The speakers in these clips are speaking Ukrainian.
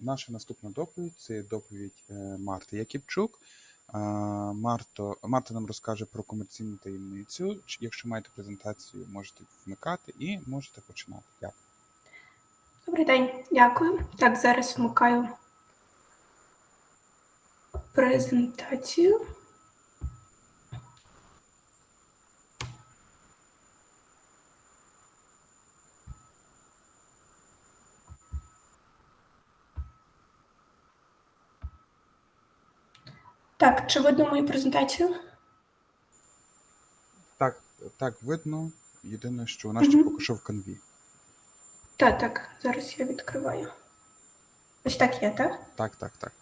наша наступна доповідь це доповідь е, Марти Яківчук. Е, Марто, Марта нам розкаже про комерційну таємницю. Якщо маєте презентацію, можете вмикати і можете починати. Дякую. Добрий день, дякую. Так, зараз вмикаю презентацію. Так, чи видно мою презентацію? Так, так, видно. Єдине, що вона ще Мгм. поки що в канві. Так, так, зараз я відкриваю. Ось так є, так? Так, так, так.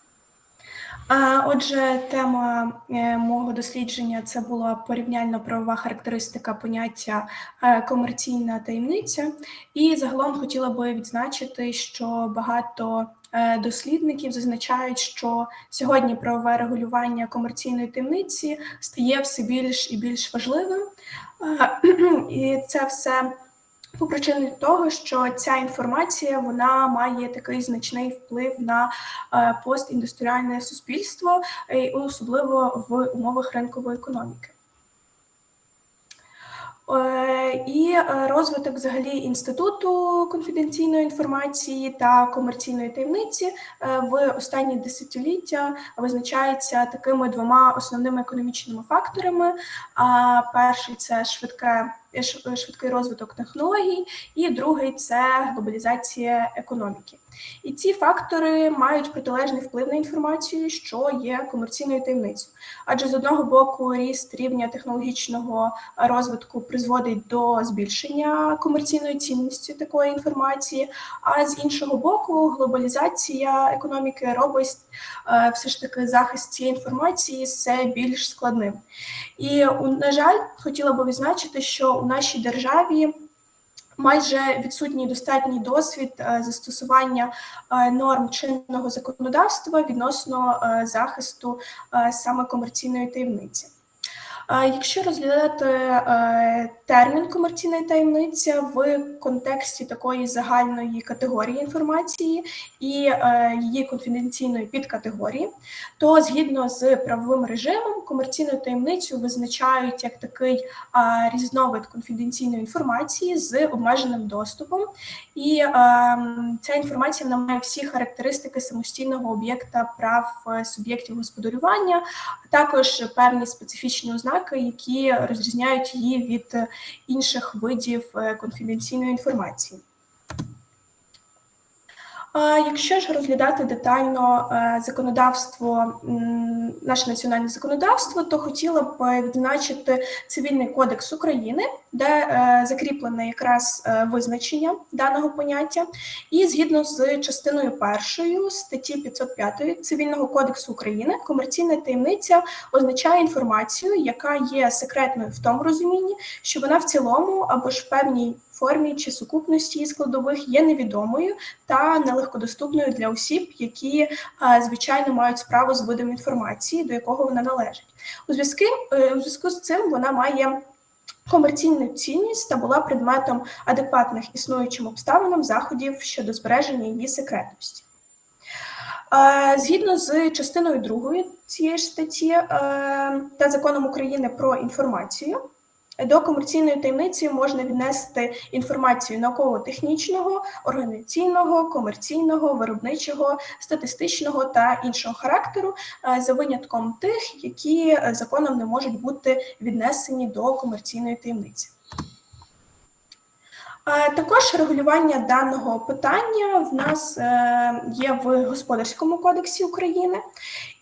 Отже, тема е, мого дослідження це була порівняльно правова характеристика поняття е, комерційна таємниця. І загалом хотіла би відзначити, що багато е, дослідників зазначають, що сьогодні правове регулювання комерційної таємниці стає все більш і більш важливим. І це все по причині того, що ця інформація вона має такий значний вплив на е, постіндустріальне суспільство, е, особливо в умовах ринкової економіки. Е, І е, розвиток взагалі інституту конфіденційної інформації та комерційної таємниці е, в останні десятиліття визначається такими двома основними економічними факторами. Перший це швидке швидкий розвиток технологій, і другий це глобалізація економіки. І ці фактори мають протилежний вплив на інформацію, що є комерційною таємницею. Адже з одного боку ріст рівня технологічного розвитку призводить до збільшення комерційної цінності такої інформації, а з іншого боку, глобалізація економіки робить е, все ж таки захист цієї інформації все більш складним. І на жаль, хотіла би відзначити, що у нашій державі. Майже відсутній достатній досвід е, застосування е, норм чинного законодавства відносно е, захисту саме комерційної таємниці. Е, Якщо розглядати е, термін комерційна таємниця в контексті такої загальної категорії інформації і е, її конфіденційної підкатегорії, то згідно з правовим режимом комерційну таємницю визначають як такий різновид конфіденційної інформації з обмеженим доступом, і ем, ця інформація вона має всі характеристики самостійного об'єкта прав е, суб'єктів господарювання, також певні специфічні ознаки, які розрізняють її від інших видів е, конфіденційної інформації. Якщо ж розглядати детально е, законодавство, наше національне законодавство, то хотіла б відзначити цивільний кодекс України, де е, закріплене якраз е, визначення даного поняття, і згідно з частиною першою статті 505 цивільного кодексу України, комерційна таємниця означає інформацію, яка є секретною в тому розумінні, що вона в цілому або ж в певній формі чи сукупності складових є невідомою та нелегкодоступною для осіб, які е, звичайно мають справу з видом інформації, до якого вона належить. У зв'язку, е, у зв'язку з цим вона має комерційну цінність та була предметом адекватних існуючим обставинам заходів щодо збереження її секретності. Е, Згідно з частиною 2 цієї ж статті та законом України про інформацію, до комерційної таємниці можна віднести інформацію науково-технічного, організаційного, комерційного, виробничого, статистичного та іншого характеру, е, за винятком тих, які е, законом не можуть бути віднесені до комерційної таємниці. Також регулювання даного питання в нас е, є в Господарському кодексі України,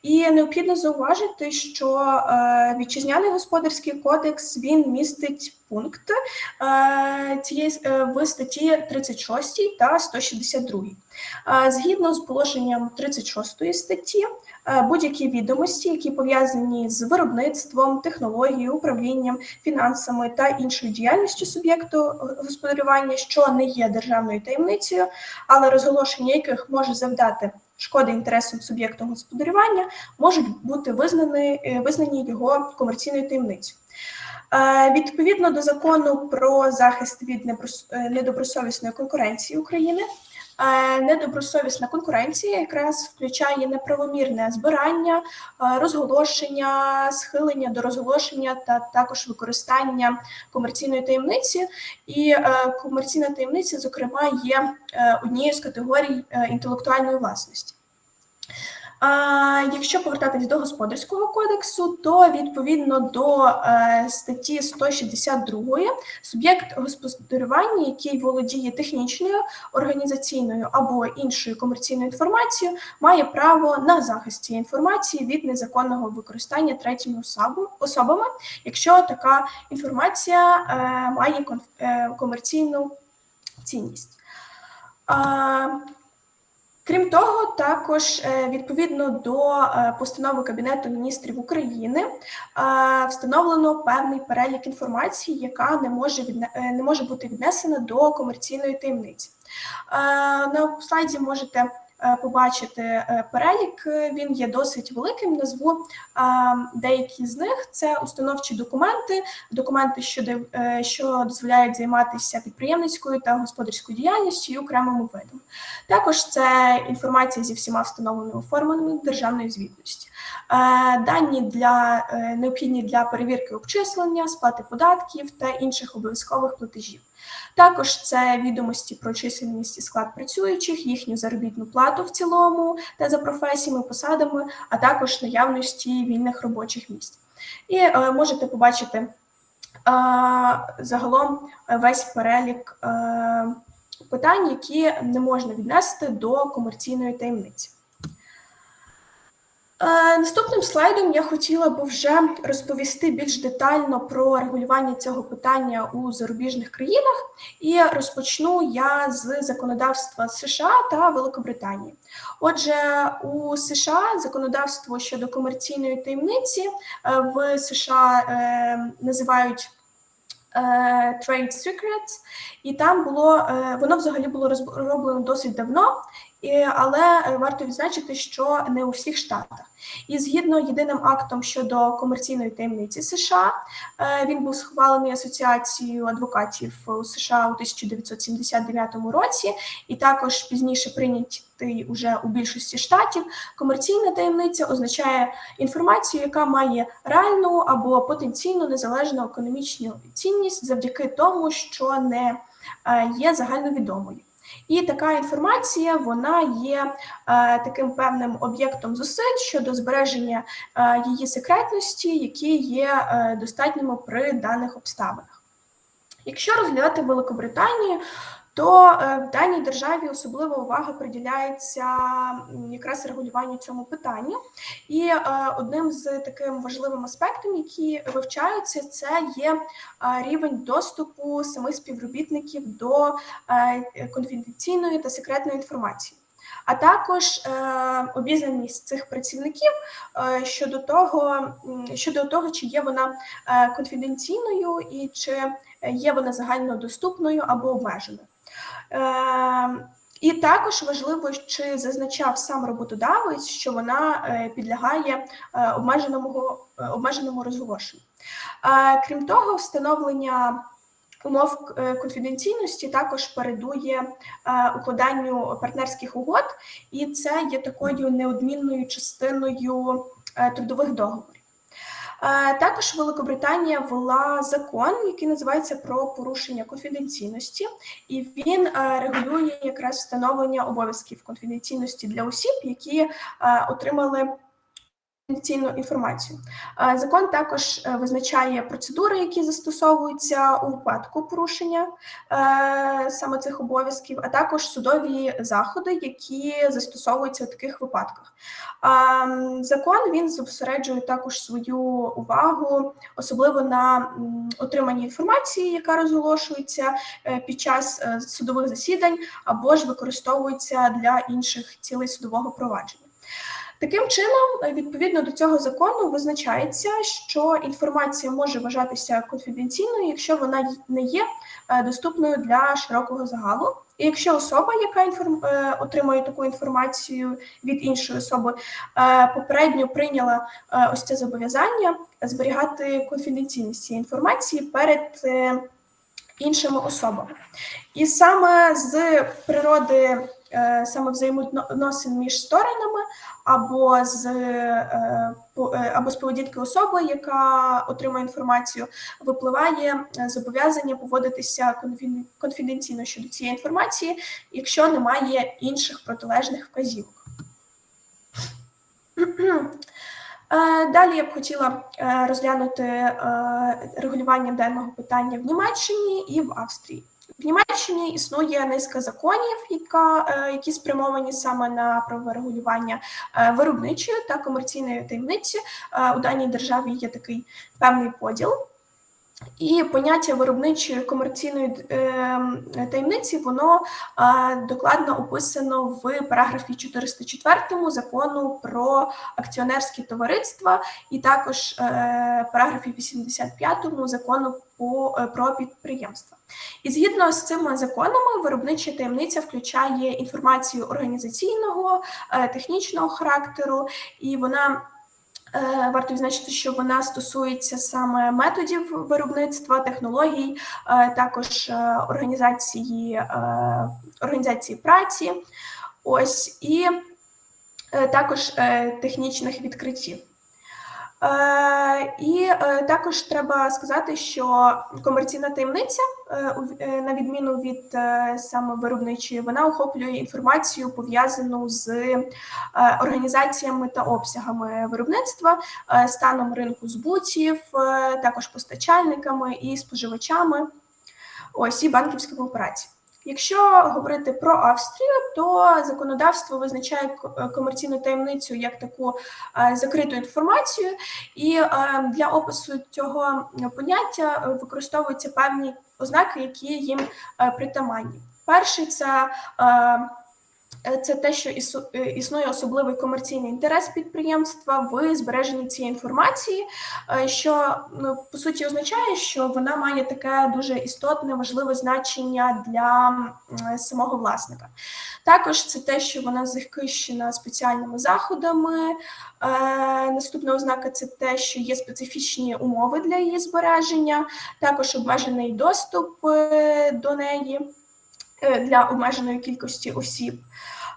і необхідно зауважити, що е, вітчизняний господарський кодекс він містить пункт е, цієї в статті 36 та 162. Е, Згідно з положенням 36 статті, е, будь-які відомості, які пов'язані з виробництвом, технологією, управлінням, фінансами та іншою діяльністю суб'єкту господарювання, що не є державною таємницею, але розголошення яких може завдати шкоди інтересам суб'єкту господарювання, можуть бути визнані, е, визнані його комерційною таємницею. Е, Відповідно до закону про захист від е, недобросовісної конкуренції України, Е, Недобросовісна конкуренція якраз включає неправомірне збирання, е, розголошення, схилення до розголошення та також використання комерційної таємниці. І е, комерційна таємниця, зокрема, є е, однією з категорій е, інтелектуальної власності. А якщо повертатись до господарського кодексу, то відповідно до е, статті 162 суб'єкт господарювання, який володіє технічною, організаційною або іншою комерційною інформацією, має право на захист цієї інформації від незаконного використання третіми особами, якщо така інформація е, має е, комерційну цінність. Крім того, також е, відповідно до е, постанови Кабінету міністрів України е, встановлено певний перелік інформації, яка не може відне- не може бути віднесена до комерційної таємниці. На слайді можете побачити е, перелік. е, Він є досить великим. Назву е, деякі з них: це установчі документи, документи, що е, що дозволяють займатися підприємницькою та господарською діяльністю і окремими видами. Також це інформація зі всіма встановленими формами державної звітності. Е, Дані для е, необхідні для перевірки обчислення, сплати податків та інших обов'язкових платежів. Також це відомості про чисельність і склад працюючих, їхню заробітну плату в цілому та за професіями, посадами, а також наявності вільних робочих місць. І е, можете побачити е, загалом весь перелік е, питань, які не можна віднести до комерційної таємниці. Е, Наступним слайдом я хотіла би вже розповісти більш детально про регулювання цього питання у зарубіжних країнах, і розпочну я з законодавства США та Великобританії. Отже, у США законодавство щодо комерційної таємниці е, в США е, називають Trade Secrets, і там було воно взагалі було розроблено досить давно, але е, варто відзначити, що не у всіх штатах. І згідно єдиним актом щодо комерційної таємниці США, е, він був схвалений Асоціацією адвокатів у США у 1979 році, і також пізніше прийнятий уже у більшості штатів. Комерційна таємниця означає інформацію, яка має реальну або потенційно незалежну економічну цінність завдяки тому, що не е, є загальновідомою. І така інформація вона є е, таким певним об'єктом зусиль щодо збереження е, її секретності, які є е, достатніми при даних обставинах. Якщо розглядати Великобританію, то е, в даній державі особлива увага приділяється якраз регулюванню цьому питанню. І е, одним з таким важливим аспектом, які вивчаються, це є е, рівень доступу самих співробітників до конфіденційної та секретної інформації. А також е, обізнаність цих працівників е, щодо того, щодо того, чи є вона конфіденційною і чи є вона загальнодоступною або обмеженою. Е, і також важливо, чи зазначав сам роботодавець, що вона е, підлягає е, обмеженому, е, обмеженому розголошенню. Крім того, встановлення умов конфіденційності також передує укладанню партнерських угод, і це є такою неодмінною частиною трудових договорів. Також Великобританія ввела закон, який називається про порушення конфіденційності, і він е, регулює якраз встановлення обов'язків конфіденційності для осіб, які е, отримали конфіденційну інформацію. Закон також е, визначає процедури, які застосовуються у випадку порушення е, саме цих обов'язків, а також судові заходи, які застосовуються у таких випадках. Закон він зосереджує також свою увагу, особливо на отриманні інформації, яка розголошується е, під час судових засідань, або ж використовується для інших цілей судового провадження. Таким чином, е, відповідно до цього закону, визначається, що інформація може вважатися конфіденційною, якщо вона не є е, доступною для широкого загалу. І якщо особа, яка інформ... е, отримує таку інформацію від іншої особи, попередньо прийняла ось це зобов'язання зберігати конфіденційність цієї інформації перед іншими особами. І саме з природи саме взаємоносин між сторонами, або з е, е, або з поведінки особи, яка отримує інформацію, випливає е, зобов'язання поводитися конфіденційно щодо цієї інформації, якщо немає інших протилежних вказівок. Е, Далі я б хотіла е, розглянути е, регулювання даного питання в Німеччині і в Австрії. В Німеччині існує низка законів, яка, е, які спрямовані саме на правове регулювання е, виробничої та комерційної таємниці. Е, У даній державі є такий певний поділ. І поняття виробничої комерційної е, таємниці воно е, докладно описано в параграфі 404 закону про акціонерські товариства, і також е, параграфі 85 закону по, про підприємства. І згідно з цими законами, виробнича таємниця включає інформацію організаційного, технічного характеру, і вона Варто відзначити, що вона стосується саме методів виробництва, технологій, е, також е, організації, е, організації праці, ось і е, також е, технічних відкриттів. Е, І е, також треба сказати, що комерційна таємниця, е, на відміну від саме виробничої, вона охоплює інформацію пов'язану з організаціями та обсягами виробництва, станом ринку збутів, також постачальниками і споживачами, ось і банківськими операціями. Якщо говорити про Австрію, то законодавство визначає е, комерційну таємницю як таку е, закриту інформацію, і е, для опису цього поняття використовуються певні ознаки, які їм притаманні. Перший це Це те, що е, існує особливий комерційний інтерес підприємства в збереженні цієї інформації, е, що ну, по суті означає, що вона має таке дуже істотне, важливе значення для самого власника. Також це те, що вона захищена спеціальними заходами. Е, Наступна ознака це те, що є специфічні умови для її збереження, також обмежений доступ е, до неї е, для обмеженої кількості осіб.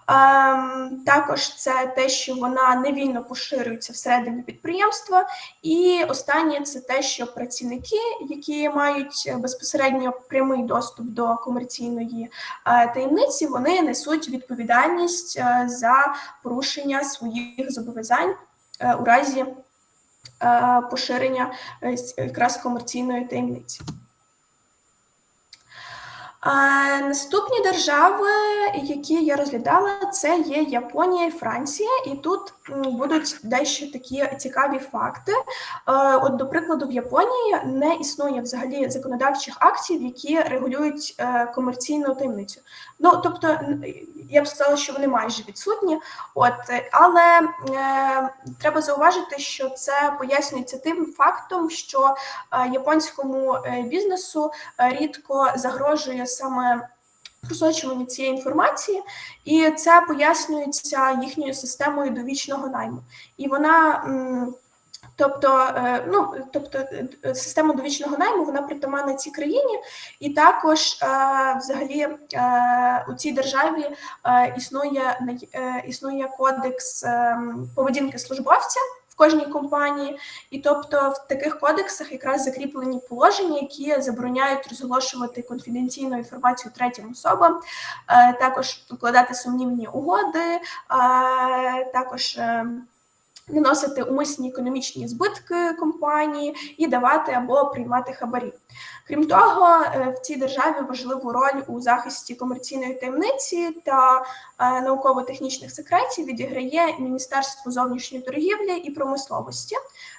Ем, також це те, що вона невільно поширюється всередині підприємства. І останнє це те, що працівники, які мають безпосередньо прямий доступ до комерційної е, таємниці, вони несуть відповідальність е, за порушення своїх зобов'язань е, у разі поширення якраз комерційної таємниці. А, наступні держави, які я розглядала, це є Японія і Франція, і тут будуть дещо такі цікаві факти. Е, От, до прикладу, в Японії не існує взагалі законодавчих актів, які регулюють е, комерційну таємницю. Ну тобто, я б сказала, що вони майже відсутні. От, але е, треба зауважити, що це пояснюється тим фактом, що е, японському бізнесу рідко загрожує саме просочування цієї інформації, і це пояснюється їхньою системою довічного найму. І вона. Тобто, е, ну тобто, е, система довічного найму вона притаманна цій країні, і також е, взагалі у цій державі існує існує кодекс е, поведінки службовця кожній компанії, і тобто в таких кодексах якраз закріплені положення, які забороняють розголошувати конфіденційну інформацію третім особам, е, також укладати сумнівні угоди, е, також. Наносити умисні економічні збитки компанії і давати або приймати хабарі. Крім того, е, в цій державі важливу роль у захисті комерційної таємниці та е, науково-технічних секретів відіграє Міністерство зовнішньої торгівлі і промисловості.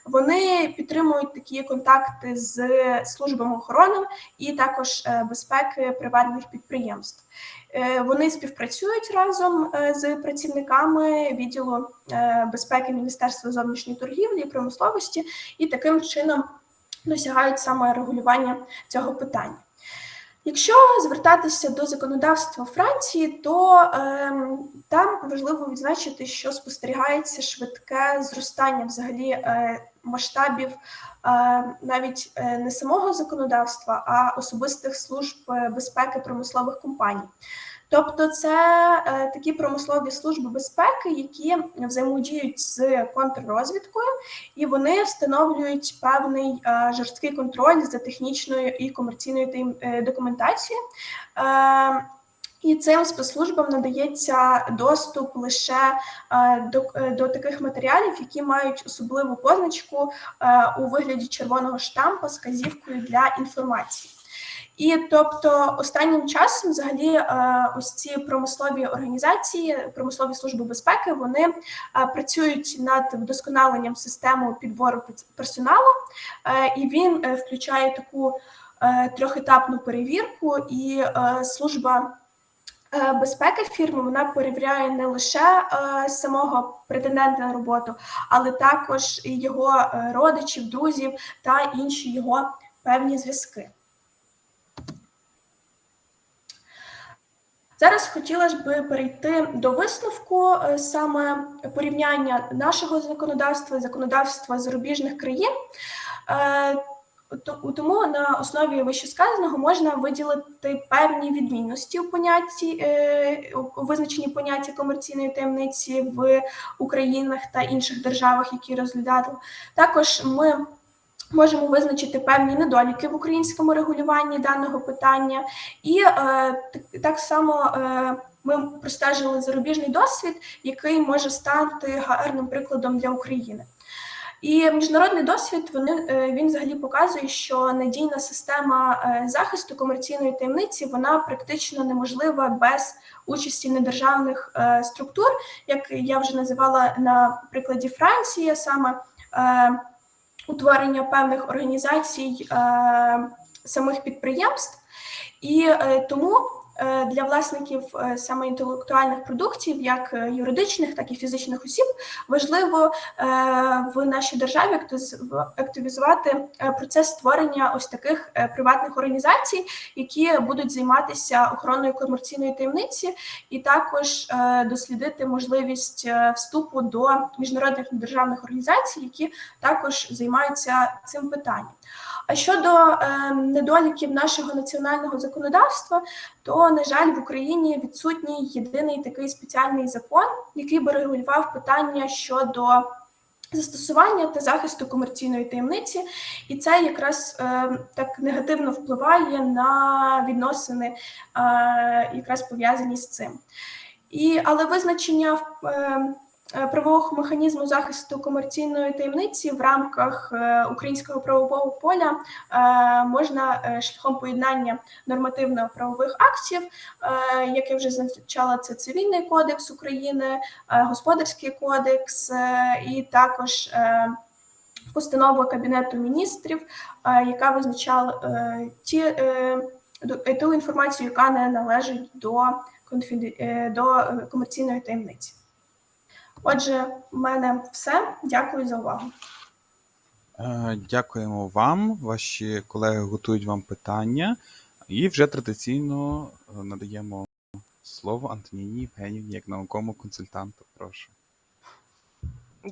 Вони підтримують такі контакти з службами охорони і також е, безпеки приватних підприємств. Е, Вони співпрацюють разом е, з працівниками відділу е, безпеки Міністерства зовнішньої торгівлі і промисловості, і таким чином досягають саме регулювання цього питання. Якщо звертатися до законодавства Франції, то е, там важливо відзначити, що спостерігається швидке зростання взагалі е, масштабів е, навіть е, не самого законодавства, а особистих служб е, безпеки промислових компаній. Тобто, це е, такі промислові служби безпеки, які взаємодіють з контррозвідкою, і вони встановлюють певний е, жорсткий контроль за технічною і комерційною е, документацією. Е, і цим спецслужбам надається доступ лише е, до, е, до таких матеріалів, які мають особливу позначку е, у вигляді червоного штампа з казівкою для інформації. І тобто останнім часом, взагалі, е, ось ці промислові організації, промислові служби безпеки, вони е, працюють над вдосконаленням системи підбору персоналу, е, і він включає таку трьохетапну перевірку, і служба. Безпеки фірми вона перевіряє не лише е, самого претендента на роботу, але також його родичів, друзів та інші його певні зв'язки. Зараз хотіла би перейти до висновку е, саме порівняння нашого законодавства законодавства зарубіжних країн. Е, Тому на основі вищесказаного можна виділити певні відмінності у понятті е, у визначенні поняття комерційної таємниці в Українах та інших державах, які розглядали. Також ми можемо визначити певні недоліки в українському регулюванні даного питання, і е, так, само е, ми простежили зарубіжний досвід, який може стати гарним прикладом для України. І міжнародний досвід вони е, він взагалі показує, що надійна система е, захисту комерційної таємниці вона практично неможлива без участі недержавних е, структур, як я вже називала на прикладі Франції, саме утворення певних організацій е, самих підприємств, і е, тому для власників е, саме інтелектуальних продуктів, як е, юридичних, так і фізичних осіб, важливо е, в нашій державі активіз- активізувати е, процес створення ось таких е, приватних організацій, які будуть займатися охороною комерційної таємниці, і також е, дослідити можливість е, вступу до міжнародних державних організацій, які також займаються цим питанням. А щодо е, недоліків нашого національного законодавства, то на жаль, в Україні відсутній єдиний такий спеціальний закон, який би регулював питання щодо застосування та захисту комерційної таємниці, і це якраз е, так негативно впливає на відносини, е, якраз пов'язані з цим. І, але визначення е, правового механізму захисту комерційної таємниці в рамках е, українського правового поля е, можна е, шляхом поєднання нормативно-правових актів, е, як я вже зазначала, це цивільний кодекс України, е, господарський кодекс е, і також. е, Постанова Кабінету міністрів, е, яка визначала е, ті, е, е, ту інформацію, яка не належить до, е, до е, комерційної таємниці. Отже, в мене все. Дякую за увагу. Е, Дякуємо вам. Ваші колеги готують вам питання. І вже традиційно е, надаємо слово Антоніні Євгенівні як науковому консультанту. Прошу.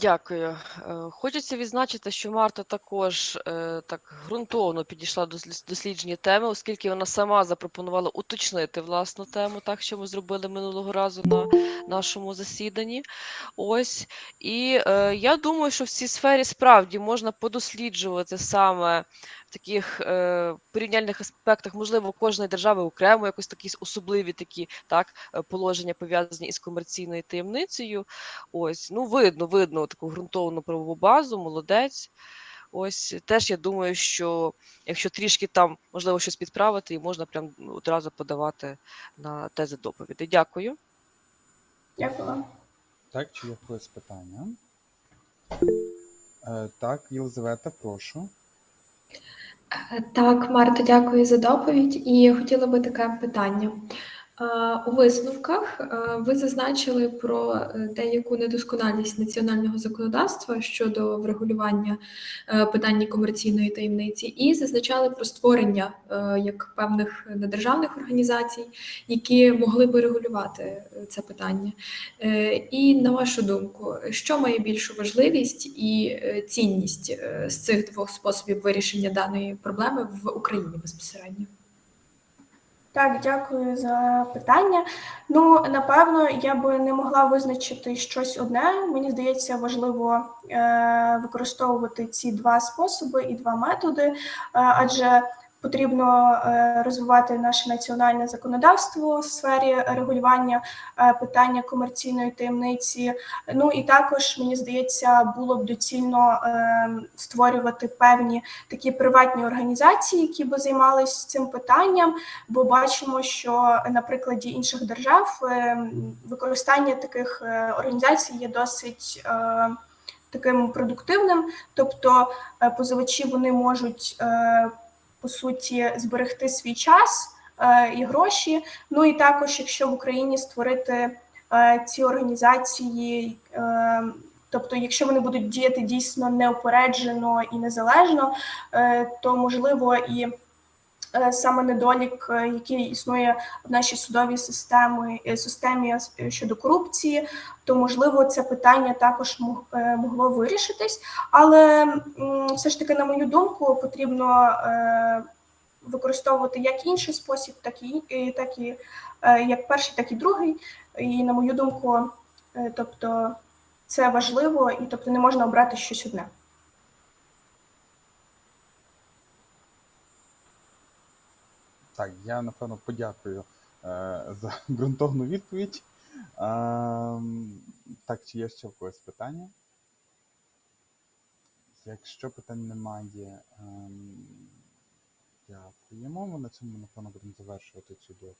Дякую. Е, Хочеться відзначити, що Марта також е, так ґрунтовно підійшла до зліс- дослідження теми, оскільки вона сама запропонувала уточнити власну тему, так що ми зробили минулого разу на нашому засіданні. Ось і е, я думаю, що в цій сфері справді можна подосліджувати саме таких е, порівняльних аспектах, можливо, кожної держави окремо якось такі особливі такі так е, положення пов'язані із комерційною таємницею. Ось, ну видно, видно таку ґрунтовну правову базу, молодець. Ось теж я думаю, що якщо трішки там можливо щось підправити, і можна прям одразу подавати на тези доповіді. Дякую. Дякую. Так, чи є якесь питання? Е, Так, Єлизавета, прошу. Е, Так, Марта, дякую за доповідь. І хотіла би таке питання. Е, У висновках е, ви зазначили про е, деяку недосконалість національного законодавства щодо врегулювання питання комерційної таємниці, і зазначали про створення як певних недержавних організацій, які могли би регулювати це питання. І на вашу думку, що має більшу важливість і цінність з цих двох способів вирішення даної проблеми в Україні безпосередньо? Так, дякую за питання. Ну, напевно, я би не могла визначити щось одне. Мені здається, важливо е, використовувати ці два способи і два методи, е, адже потрібно е, розвивати наше національне законодавство в сфері регулювання е, питання комерційної таємниці. Ну і також мені здається, було б доцільно е, створювати певні такі приватні організації, які би займалися цим питанням бо бачимо, що на прикладі інших держав використання таких організацій є досить таким продуктивним. Тобто позивачі вони можуть по суті зберегти свій час е, і гроші. Ну і також, якщо в Україні створити е, ці організації. е, Тобто, якщо вони будуть діяти дійсно неупереджено і незалежно, то можливо і саме недолік, е, який існує в нашій судовій системі, е, системі е, щодо корупції, то можливо це питання також мог- е, могло вирішитись. Але все ж таки, на мою думку, потрібно е, використовувати як інший спосіб, так і так і е, як перший, так і другий. І на мою думку, е, тобто це важливо, і тобто не можна обрати щось одне. Так, я напевно подякую е, за ґрунтовну відповідь. Ем, так, чи є ще в когось питання? Якщо питань немає, ем, дякуємо. Ми на цьому, напевно, будемо завершувати цю доповідь.